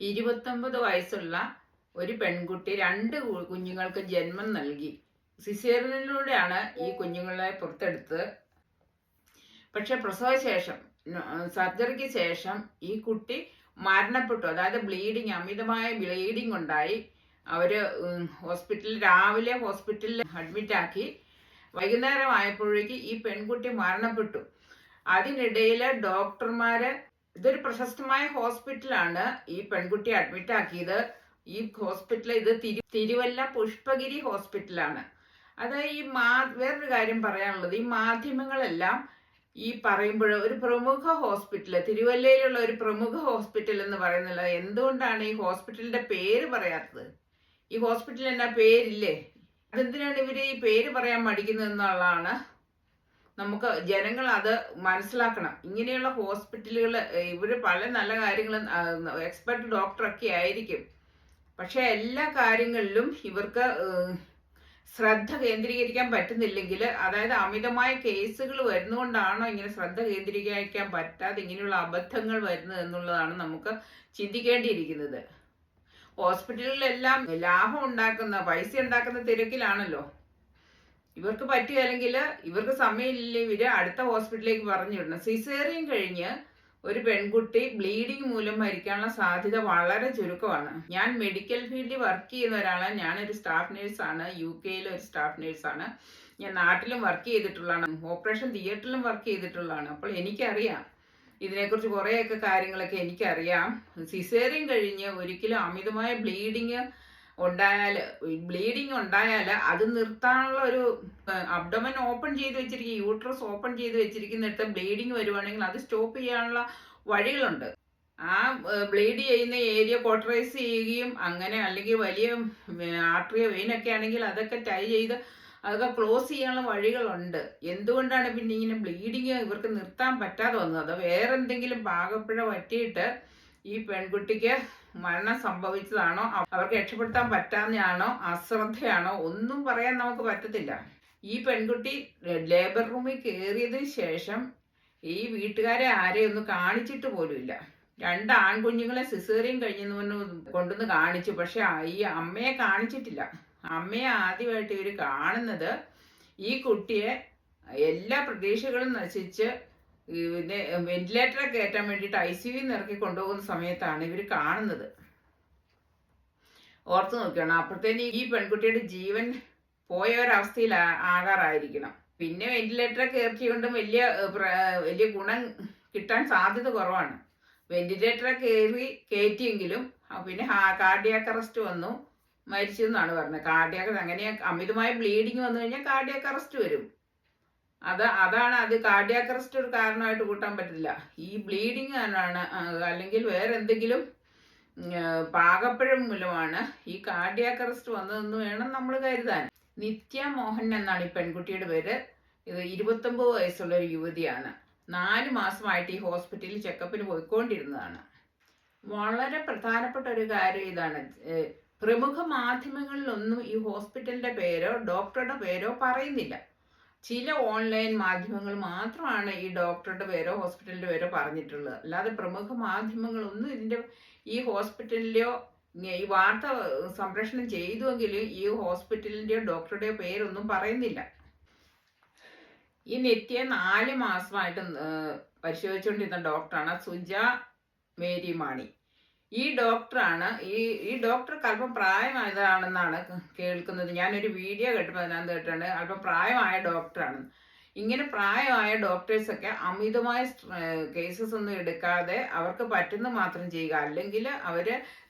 ഇരുപത്തൊമ്പത് വയസ്സുള്ള ഒരു പെൺകുട്ടി രണ്ട് കുഞ്ഞുങ്ങൾക്ക് ജന്മം നൽകി. സിസേറിയനിലൂടെയാണ് ഈ കുഞ്ഞുങ്ങളെ പുറത്തെടുത്ത് പക്ഷെ പ്രസവശേഷം സർജറിക്ക് ശേഷം ഈ കുട്ടി മരണപ്പെട്ടു. അതായത് ബ്ലീഡിങ് അമിതമായ ബ്ലീഡിങ് ഉണ്ടായി. അവർ ഹോസ്പിറ്റലിൽ രാവിലെ ഹോസ്പിറ്റലിൽ അഡ്മിറ്റ് ആക്കി. വൈകുന്നേരം ആയപ്പോഴേക്ക് ഈ പെൺകുട്ടി മരണപ്പെട്ടു. അതിനിടയിൽ ഡോക്ടർമാര് ഇതൊരു പ്രശസ്തമായ ഹോസ്പിറ്റലാണ്. ഈ പെൺകുട്ടി അഡ്മിറ്റ് ആക്കിയത്. ഈ ഹോസ്പിറ്റൽ ഇത് തിരു തിരുവല്ല പുഷ്പഗിരി ഹോസ്പിറ്റലാണ്. അത് ഈ മാ വേറൊരു കാര്യം പറയാനുള്ളത്. ഈ മാധ്യമങ്ങളെല്ലാം ഈ പറയുമ്പോൾ ഒരു പ്രമുഖ ഹോസ്പിറ്റൽ തിരുവല്ലയിലുള്ള ഒരു പ്രമുഖ ഹോസ്പിറ്റൽ എന്ന് പറയുന്നില്ല എന്തുകൊണ്ടാണ് ഈ ഹോസ്പിറ്റലിന്റെ പേര് പറയാത്തത്? ഈ ഹോസ്പിറ്റലിന്റെ എന്നാ പേരില്ലേ? അതെന്തിനാണ് ഇവർ ഈ പേര് പറയാൻ മടിക്കുന്നത് എന്നുള്ളതാണ് നമുക്ക് ജനങ്ങൾ അത് മനസ്സിലാക്കണം. ഇങ്ങനെയുള്ള ഹോസ്പിറ്റലുകൾ ഇവർ പല നല്ല കാര്യങ്ങളും എക്സ്പെർട്ട് ഡോക്ടറൊക്കെ ആയിരിക്കും. പക്ഷേ എല്ലാ കാര്യങ്ങളിലും ഇവർക്ക് ശ്രദ്ധ കേന്ദ്രീകരിക്കാൻ പറ്റുന്നില്ലെങ്കിൽ അതായത് അമിതമായ കേസുകൾ വരുന്നതുകൊണ്ടാണോ ഇങ്ങനെ ശ്രദ്ധ കേന്ദ്രീകരിക്കാൻ പറ്റാതെ ഇങ്ങനെയുള്ള അബദ്ധങ്ങൾ വരുന്നത് എന്നുള്ളതാണ് നമുക്ക് ചിന്തിക്കേണ്ടിയിരിക്കുന്നത്. ഹോസ്പിറ്റലുകളിലെല്ലാം ലാഭം ഉണ്ടാക്കുന്ന പൈസ ഉണ്ടാക്കുന്ന തിരക്കിലാണല്ലോ. ഇവർക്ക് പറ്റുകയില്ലെങ്കിൽ ഇവർക്ക് സമയമില്ല? ഇവർ അടുത്ത ഹോസ്പിറ്റലിലേക്ക് പറഞ്ഞു വിടണം. സിസേറിയൻ കഴിഞ്ഞ് ഒരു പെൺകുട്ടി ബ്ലീഡിങ് മൂലം മരിക്കാനുള്ള സാധ്യത വളരെ ചുരുക്കമാണ്. ഞാൻ മെഡിക്കൽ ഫീൽഡിൽ വർക്ക് ചെയ്യുന്ന ഒരാളാണ്. ഞാനൊരു സ്റ്റാഫ് നേഴ്സാണ്. യു കെയിലെ ഒരു സ്റ്റാഫ് നേഴ്സാണ്. ഞാൻ നാട്ടിലും വർക്ക് ചെയ്തിട്ടുള്ളതാണ്. ഓപ്പറേഷൻ തിയേറ്ററിലും വർക്ക് ചെയ്തിട്ടുള്ളതാണ്. അപ്പോൾ എനിക്കറിയാം. ഇതിനെക്കുറിച്ച് കുറേയൊക്കെ കാര്യങ്ങളൊക്കെ എനിക്കറിയാം. സിസേറിയൻ കഴിഞ്ഞ് ഒരിക്കലും അമിതമായ ബ്ലീഡിങ് ഉണ്ടായാൽ ബ്ലീഡിങ് ഉണ്ടായാൽ അത് നിർത്താനുള്ള ഒരു അബ്ഡമൻ ഓപ്പൺ ചെയ്ത് വെച്ചിരിക്കും യൂട്രസ് ഓപ്പൺ ചെയ്ത് വെച്ചിരിക്കുന്നിടത്ത് ബ്ലീഡിങ് വരുവാണെങ്കിൽ അത് സ്റ്റോപ്പ് ചെയ്യാനുള്ള വഴികളുണ്ട്. ആ ബ്ലീഡ് ചെയ്യുന്ന ഏരിയ കോട്ടറൈസ് ചെയ്യുകയും അങ്ങനെ അല്ലെങ്കിൽ വലിയ ആർട്ടറിയ വെയിനൊക്കെ ആണെങ്കിൽ അതൊക്കെ ടൈ ചെയ്ത് അതൊക്കെ ക്ലോസ് ചെയ്യാനുള്ള വഴികളുണ്ട്. എന്തുകൊണ്ടാണ് പിന്നെ ഇങ്ങനെ ബ്ലീഡിങ് ഇവർക്ക് നിർത്താൻ പറ്റാതെ വന്നത്? അതോ വേറെന്തെങ്കിലും പാകപ്പിഴ പറ്റിയിട്ട് ഈ പെൺകുട്ടിക്ക് മരണം സംഭവിച്ചതാണോ? അവർക്ക് രക്ഷപ്പെടുത്താൻ പറ്റാന്നെയാണോ അശ്രദ്ധയാണോ? ഒന്നും പറയാൻ നമുക്ക് പറ്റത്തില്ല. ഈ പെൺകുട്ടി ലേബർ റൂമിൽ കയറിയതിന് ശേഷം ഈ വീട്ടുകാരെ ആരെയും കാണിച്ചിട്ട് പോലുമില്ല. രണ്ട് ആൺകുഞ്ഞുങ്ങളെ സിസേറിയും കഴിഞ്ഞെന്ന് കൊണ്ടുവന്ന് കാണിച്ചു. പക്ഷെ ഈ അമ്മയെ കാണിച്ചിട്ടില്ല. അമ്മയെ ആദ്യമായിട്ട് ഇവർ കാണുന്നത് ഈ കുട്ടിയെ എല്ലാ പ്രതീക്ഷകളും നശിച്ച് ഇതിനെ വെന്റിലേറ്ററെ കയറ്റാൻ വേണ്ടിയിട്ട് ഐ സി യു ഇറക്കി കൊണ്ടുപോകുന്ന സമയത്താണ് ഇവർ കാണുന്നത്. ഓർത്ത് നോക്കുകയാണ് അപ്പോഴത്തേന് ഈ പെൺകുട്ടിയുടെ ജീവൻ പോയ ഒരവസ്ഥയിൽ ആകാറായിരിക്കണം. പിന്നെ വെന്റിലേറ്ററെ കയറ്റിക്കൊണ്ടും വലിയ വലിയ ഗുണം കിട്ടാൻ സാധ്യത കുറവാണ്. വെന്റിലേറ്ററെ കയറി കയറ്റിയെങ്കിലും പിന്നെ കാർഡിയാക്ക് അറസ്റ്റ് വന്നു. മരിച്ചു എന്നാണ് പറഞ്ഞത്. കാർഡിയാക്ക് അങ്ങനെ അമിതമായ ബ്ലീഡിങ് വന്നു കഴിഞ്ഞാൽ കാർഡിയാക്ക് അറസ്റ്റ് വരും. അത് അതാണ് അത് കാർഡിയാക് അറസ്റ്റ് ഒരു കാരണമായിട്ട് കൂട്ടാൻ പറ്റില്ല. ഈ ബ്ലീഡിങ് ആണ് അല്ലെങ്കിൽ വേറെ എന്തെങ്കിലും പാകപ്പഴം മൂലമാണ് ഈ കാർഡിയാക് അറസ്റ്റ് വന്നതെന്ന് വേണം നമ്മൾ കരുതാൻ. നിത്യ മോഹൻ എന്നാണ് ഈ പെൺകുട്ടിയുടെ പേര്. ഇത് ഇരുപത്തൊമ്പത് വയസ്സുള്ള ഒരു യുവതിയാണ്. നാല് മാസമായിട്ട് ഈ ഹോസ്പിറ്റലിൽ ചെക്കപ്പിന് പോയിക്കൊണ്ടിരുന്നതാണ്. വളരെ പ്രധാനപ്പെട്ട ഒരു കാര്യം ഇതാണ്. പ്രമുഖ മാധ്യമങ്ങളിലൊന്നും ഈ ഹോസ്പിറ്റലിന്റെ പേരോ ഡോക്ടറുടെ പേരോ പറയുന്നില്ല. ചില ഓൺലൈൻ മാധ്യമങ്ങൾ മാത്രമാണ് ഈ ഡോക്ടറുടെ പേരോ ഹോസ്പിറ്റലിന്റെ പേരോ പറഞ്ഞിട്ടുള്ളത്. അല്ലാതെ പ്രമുഖ മാധ്യമങ്ങളൊന്നും ഇതിന്റെ ഈ ഹോസ്പിറ്റലിലെയോ ഈ വാർത്ത സംപ്രേഷണം ചെയ്തുവെങ്കിലും ഈ ഹോസ്പിറ്റലിന്റെയോ ഡോക്ടറുടെയോ പേരൊന്നും പറയുന്നില്ല. ഈ നിത്യ നാല് മാസമായിട്ട് പരിശോധിച്ചുകൊണ്ടിരുന്ന ഡോക്ടറാണ് സുജ മേരി മാണി ഈ ഡോക്ടറാണ് ഈ ഈ ഡോക്ടർ അല്പം പ്രായമായതാണെന്നാണ് കേൾക്കുന്നത്. ഞാനൊരു വീഡിയോ കേട്ടപ്പോൾ അതിനകത്ത് കേട്ടിട്ടുണ്ട് അല്പം പ്രായമായ ഡോക്ടറാണ്. ഇങ്ങനെ പ്രായമായ ഡോക്ടേഴ്സൊക്കെ അമിതമായ കേസസ് ഒന്നും എടുക്കാതെ അവർക്ക് പറ്റുന്ന മാത്രം ചെയ്യുക. അല്ലെങ്കിൽ അവർ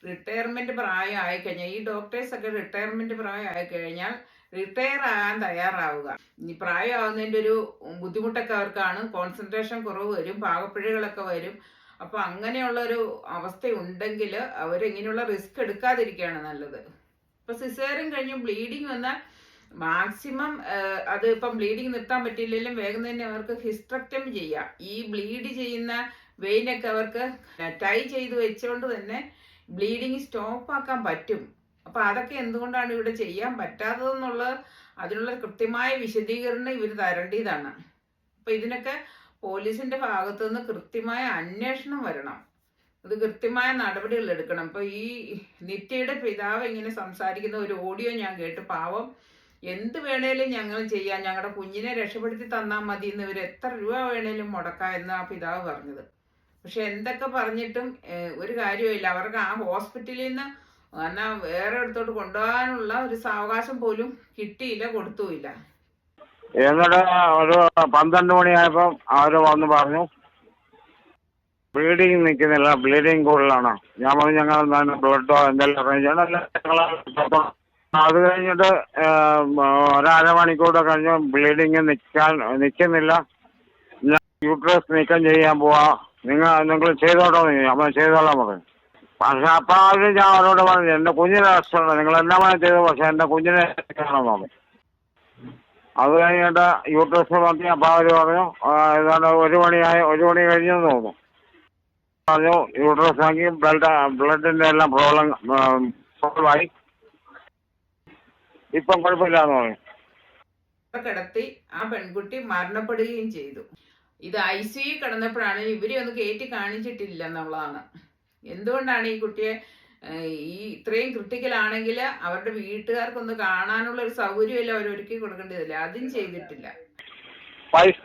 റിട്ടയർമെന്റ് പ്രായം ആയിക്കഴിഞ്ഞാൽ ഈ ഡോക്ടേഴ്സൊക്കെ റിട്ടയർമെന്റ് പ്രായം ആയിക്കഴിഞ്ഞാൽ റിട്ടയർ ആകാൻ തയ്യാറാവുക. ഇനി പ്രായമാകുന്നതിന്റെ ഒരു ബുദ്ധിമുട്ടൊക്കെ അവർക്കാണ്. കോൺസെൻട്രേഷൻ കുറവ് വരും പാകപ്പിഴകളൊക്കെ വരും. അപ്പൊ അങ്ങനെയുള്ള ഒരു അവസ്ഥ ഉണ്ടെങ്കിൽ അവർ ഇങ്ങനെയുള്ള റിസ്ക് എടുക്കാതിരിക്കുകയാണ് നല്ലത്. ഇപ്പൊ സിസേറിയൻ കഴിഞ്ഞ് ബ്ലീഡിങ് വന്നാൽ മാക്സിമം അത് ഇപ്പം ബ്ലീഡിങ് നിർത്താൻ പറ്റിയില്ലെങ്കിലും വേഗം തന്നെ അവർക്ക് ഹിസ്ട്രക്റ്റം ചെയ്യാം. ഈ ബ്ലീഡ് ചെയ്യുന്ന വെയിനൊക്കെ അവർക്ക് ടൈ ചെയ്ത് വെച്ചുകൊണ്ട് തന്നെ ബ്ലീഡിങ് സ്റ്റോപ്പ് ആക്കാൻ പറ്റും. അപ്പൊ അതൊക്കെ എന്തുകൊണ്ടാണ് ഇവിടെ ചെയ്യാൻ പറ്റാത്തതെന്നുള്ളത് അതിനുള്ള കൃത്യമായ വിശദീകരണം ഇവർ തരേണ്ടതാണ്. അപ്പൊ ഇതിനൊക്കെ പോലീസിന്റെ ഭാഗത്തു നിന്ന് കൃത്യമായ അന്വേഷണം വരണം. അത് കൃത്യമായ നടപടികൾ എടുക്കണം. ഇപ്പൊ ഈ നിത്യയുടെ പിതാവ് ഇങ്ങനെ സംസാരിക്കുന്ന ഒരു ഓഡിയോ ഞാൻ കേട്ട്. പാവം എന്ത് വേണേലും ഞങ്ങൾ ചെയ്യാം. ഞങ്ങളുടെ കുഞ്ഞിനെ രക്ഷപ്പെടുത്തി തന്നാൽ മതി എന്ന് ഇവർ എത്ര രൂപ വേണേലും മുടക്കാം എന്ന് ആ പിതാവ് പറഞ്ഞത്. പക്ഷെ എന്തൊക്കെ പറഞ്ഞിട്ടും ഒരു കാര്യമില്ല അവർക്ക് ആ ഹോസ്പിറ്റലിൽ നിന്ന് എന്നാൽ വേറെ ഇടത്തോട്ട് കൊണ്ടുപോകാനുള്ള ഒരു സാവകാശം പോലും കിട്ടിയില്ല കൊടുത്തുമില്ല എന്നിട്ട് ഒരു പന്ത്രണ്ട് മണിയായപ്പം അവർ വന്ന് പറഞ്ഞു ബ്ലീഡിങ് നിൽക്കുന്നില്ല ബ്ലീഡിങ് കൂടുതലാണ്. ഞാൻ പറഞ്ഞു ഞങ്ങൾ ബ്ലഡോ എന്തെല്ലാം അറേഞ്ച് ചെയ്യണം. അത് കഴിഞ്ഞിട്ട് ഒരര മണിക്കൂർ കഴിഞ്ഞ് ബ്ലീഡിങ് നിൽക്കാൻ നിൽക്കുന്നില്ല ഞാൻ യൂട്രസ് നീക്കം ചെയ്യാൻ പോവാ. നിങ്ങൾ നിങ്ങൾ ചെയ്തോട്ടോ നമ്മൾ ചെയ്തോളാം പറഞ്ഞു. പക്ഷെ അപ്പം ആദ്യം ഞാൻ അവരോട് പറഞ്ഞു എന്റെ കുഞ്ഞിനെ രക്ഷമുണ്ട് നിങ്ങൾ എന്നാ പറഞ്ഞു ചെയ്തു പക്ഷെ എന്റെ കുഞ്ഞിനെ കാണാൻ പറഞ്ഞു. അത് കഴിഞ്ഞിട്ട് യു ടെസ്റ്റ് നടത്തി അപ്പോൾ അവർ പറഞ്ഞു ഏതാണ്ട് ഒരു മണിയായി ഒരു മണി കഴിഞ്ഞെന്ന് തോന്നുന്നു. പറഞ്ഞു യു ടെസ്റ്റ് ആക്കി ബ്ലഡ് ബ്ലഡിന്റെ എല്ലാം പ്രോബ്ലം സോൾവായി ഇപ്പം കുഴപ്പമില്ലാന്ന് പറഞ്ഞു. കിടത്തി ആ പെൺകുട്ടി മരണപ്പെടുകയും ചെയ്തു. ഇത് ഐ സി കിടന്നപ്പോഴാണ് ഇവരെ ഒന്ന് കയറ്റി കാണിച്ചിട്ടില്ല എന്നുള്ളതാണ്. എന്തുകൊണ്ടാണ് ഈ കുട്ടിയെ ഈ ഇത്രയും ക്രിട്ടിക്കൽ ആണെങ്കിൽ അവരുടെ വീട്ടുകാർക്കൊന്ന് കാണാനുള്ള ഒരു സൗകര്യമല്ല അവർ ഒരുക്കി കൊടുക്കേണ്ടതില്ല അതും ചെയ്തിട്ടില്ല. പൈസ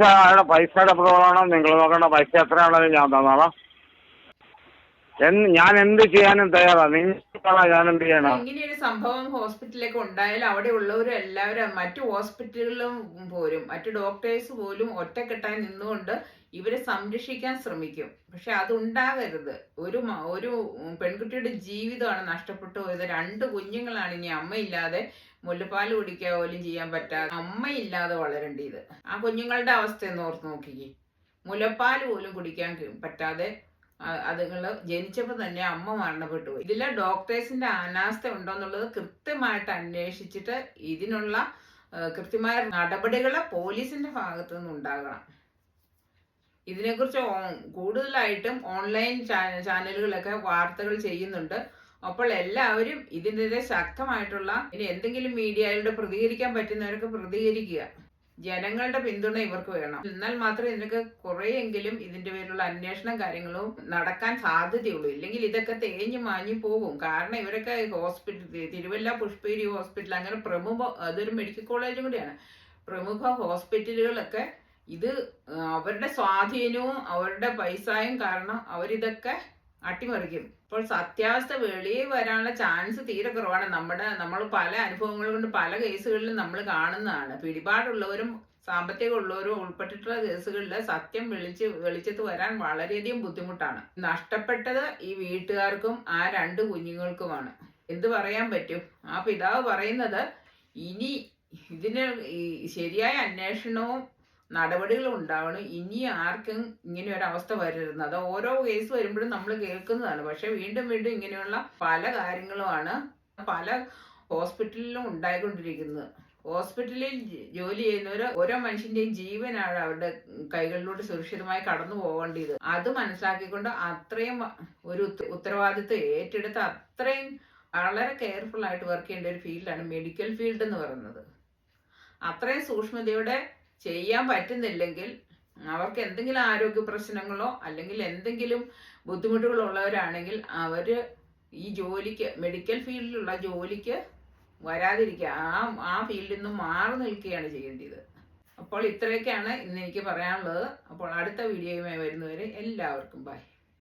പൈസയുടെ പ്രോബ്ലമാണ് നിങ്ങൾ നോക്കേണ്ട പൈസ എത്രയാണെങ്കിലും ഞാൻ തന്നോളാം. ഞാൻ എന്ത് ചെയ്യാനും തയ്യാറാണ് നിങ്ങളാ ഞാൻ എന്ത് ചെയ്യണം? ഇങ്ങനെയൊരു സംഭവം ഹോസ്പിറ്റലിലേക്ക് ഉണ്ടായാൽ അവിടെ ഉള്ളവരും എല്ലാവരും മറ്റു ഹോസ്പിറ്റലുകളിലും പോരും. മറ്റു ഡോക്ടേഴ്സ് പോലും ഒറ്റക്കെട്ടായി നിന്നുകൊണ്ട് ഇവരെ സംരക്ഷിക്കാൻ ശ്രമിക്കും. പക്ഷെ അതുണ്ടാകരുത്. ഒരു ഒരു പെൺകുട്ടിയുടെ ജീവിതമാണ് നഷ്ടപ്പെട്ടു പോയത്. രണ്ട് കുഞ്ഞുങ്ങളാണ് ഇനി അമ്മയില്ലാതെ മുലപ്പാൽ കുടിക്കുക പോലും ചെയ്യാൻ പറ്റാതെ അമ്മയില്ലാതെ വളരേണ്ടത് ആ കുഞ്ഞുങ്ങളുടെ അവസ്ഥ എന്ന് ഓർത്ത് നോക്കിക്കേ. മുലപ്പാൽ പോലും കുടിക്കാൻ പറ്റാതെ അതുങ്ങൾ ജനിച്ചപ്പോൾ തന്നെ അമ്മ മരണപ്പെട്ടു പോയി. ഇതിലെ ഡോക്ടേഴ്സിന്റെ അനാസ്ഥ ഉണ്ടോന്നുള്ളത് കൃത്യമായിട്ട് അന്വേഷിച്ചിട്ട് ഇതിനുള്ള കൃത്യമായ നടപടികൾ പോലീസിന്റെ ഭാഗത്തു നിന്ന് ഉണ്ടാകണം ഇതിനെക്കുറിച്ച് കൂടുതലായിട്ടും ഓൺലൈൻ ചാനലുകളൊക്കെ വാർത്തകൾ ചെയ്യുന്നുണ്ട്. അപ്പോൾ എല്ലാവരും ഇതിനെതിരെ ശക്തമായിട്ടുള്ള ഇനി എന്തെങ്കിലും മീഡിയയിലൂടെ പ്രതികരിക്കാൻ പറ്റുന്നവരൊക്കെ പ്രതികരിക്കുക. ജനങ്ങളുടെ പിന്തുണ ഇവർക്ക് വേണം. എന്നാൽ മാത്രമേ ഇതിനൊക്കെ കുറേയെങ്കിലും ഇതിന്റെ പേരിലുള്ള അന്വേഷണം കാര്യങ്ങളും നടക്കാൻ സാധ്യതയുള്ളൂ. ഇല്ലെങ്കിൽ ഇതൊക്കെ തേഞ്ഞു മാഞ്ഞു പോകും. കാരണം ഇവരൊക്കെ ഹോസ്പിറ്റൽ തിരുവല്ല പുഷ്പഗിരി ഹോസ്പിറ്റൽ അങ്ങനെ പ്രമുഖ അതൊരു മെഡിക്കൽ കോളേജും കൂടിയാണ്. പ്രമുഖ ഹോസ്പിറ്റലുകളൊക്കെ ഇത് അവരുടെ സ്വാധീനവും അവരുടെ പൈസയും കാരണം അവരിതൊക്കെ അട്ടിമറിക്കും. ഇപ്പോൾ സത്യാവസ്ഥ വെളിയിൽ വരാനുള്ള ചാൻസ് തീരെ കുറവാണ്. നമ്മുടെ നമ്മൾ പല അനുഭവങ്ങൾ കൊണ്ട് പല കേസുകളിലും നമ്മൾ കാണുന്നതാണ്. പിടിപാടുള്ളവരും സാമ്പത്തികമുള്ളവരും ഉൾപ്പെട്ടിട്ടുള്ള കേസുകളിൽ സത്യം വിളിച്ച് വെളിച്ചത്ത് വരാൻ വളരെയധികം ബുദ്ധിമുട്ടാണ്. നഷ്ടപ്പെട്ടത് ഈ വീട്ടുകാർക്കും ആ രണ്ട് കുഞ്ഞുങ്ങൾക്കുമാണ്. എന്ത് പറയാൻ പറ്റും? ആ പിതാവ് പറയുന്നത് ഇനി ഇതിന് ശരിയായ അന്വേഷണവും നടപടികളും ഉണ്ടാവണം. ഇനി ആർക്കും ഇങ്ങനെ ഒരു അവസ്ഥ വരരുത്. അത് ഓരോ കേസ് വരുമ്പോഴും നമ്മൾ കേൾക്കുന്നതാണ്. പക്ഷെ വീണ്ടും വീണ്ടും ഇങ്ങനെയുള്ള പല കാര്യങ്ങളുമാണ് പല ഹോസ്പിറ്റലിലും ഉണ്ടായിക്കൊണ്ടിരിക്കുന്നത്. ഹോസ്പിറ്റലിൽ ജോലി ചെയ്യുന്നവർ ഓരോ മനുഷ്യന്റെയും ജീവനാണ് അവരുടെ കൈകളിലൂടെ സുരക്ഷിതമായി കടന്നു പോകേണ്ടത്. അത് മനസ്സിലാക്കിക്കൊണ്ട് അത്രയും ഒരു ഉത്ത- ഉത്തരവാദിത്വം ഏറ്റെടുത്ത് അത്രയും വളരെ കെയർഫുൾ ആയിട്ട് വർക്ക് ചെയ്യേണ്ട ഒരു ഫീൽഡാണ് മെഡിക്കൽ ഫീൽഡ് എന്ന് പറയുന്നത്. അത്രയും സൂക്ഷ്മതയോടെ ചെയ്യാൻ പറ്റുന്നില്ലെങ്കിൽ അവർക്ക് എന്തെങ്കിലും ആരോഗ്യ പ്രശ്നങ്ങളോ അല്ലെങ്കിൽ എന്തെങ്കിലും ബുദ്ധിമുട്ടുകളോ ഉള്ളവരാണെങ്കിൽ അവർ ഈ ജോലിക്ക് മെഡിക്കൽ ഫീൽഡിലുള്ള ജോലിക്ക് വരാതിരിക്കുക. ആ ആ ഫീൽഡിൽ നിന്ന് മാറി നിൽക്കുകയാണ് ചെയ്യേണ്ടത്. അപ്പോൾ ഇത്രയൊക്കെയാണ് ഇന്ന് എനിക്ക് പറയാനുള്ളത്. അപ്പോൾ അടുത്ത വീഡിയോയുമായി വരുന്നവരെ എല്ലാവർക്കും ബൈ